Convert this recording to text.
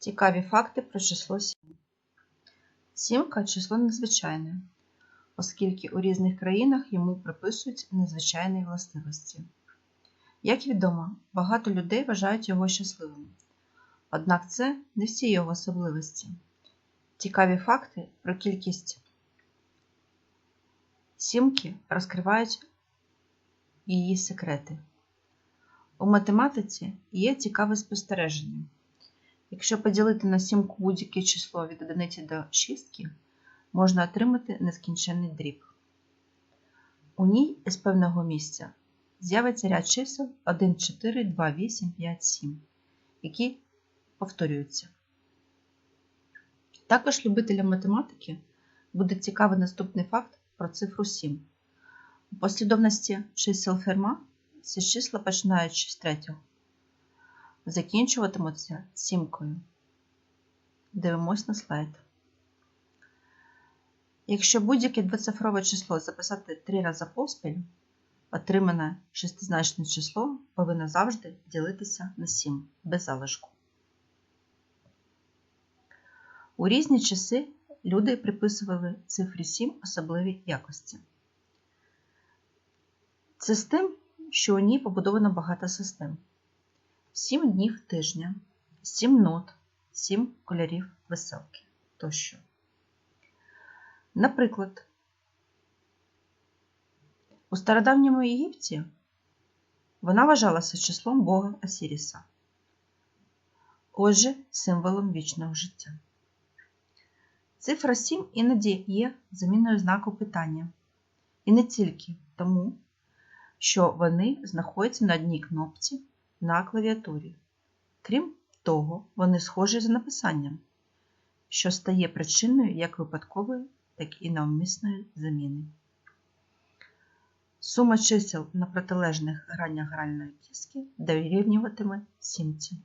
Цікаві факти про число 7. Сімка число незвичайне, оскільки у різних країнах йому приписують незвичайні властивості. Як відомо, багато людей вважають його щасливим. Однак це не всі його особливості. Цікаві факти про кількість сімки розкривають її секрети. У математиці є цікаве спостереження. Якщо поділити на сімку будь-яке число від 1 до 6, можна отримати нескінченний дріб. У ній із певного місця з'явиться ряд чисел 1, 4, 2, 8, 5, 7, які повторюються. Також любителям математики буде цікавий наступний факт про цифру 7. У послідовності чисел Ферма ці числа починаючи з третього закінчуватимуться сімкою. Дивимось на слайд. Якщо будь-яке двоцифрове число записати три рази поспіль, отримане шестизначне число повинно завжди ділитися на 7 без залишку. У різні часи люди приписували цифрі 7 особливі якості. Це з тим, що у ній побудовано багато систем. 7 днів тижня, 7 нот, 7 кольорів веселки тощо. Наприклад, у стародавньому Єгипті вона вважалася числом Бога Осіріса, отже, символом вічного життя. Цифра 7 іноді є заміною знаку питання. І не тільки тому, що вони знаходяться на одній кнопці на клавіатурі. Крім того, вони схожі за написанням, що стає причиною як випадкової, так і навмисної заміни. Сума чисел на протилежних гранях гральної кістки дорівнюватиме сімці.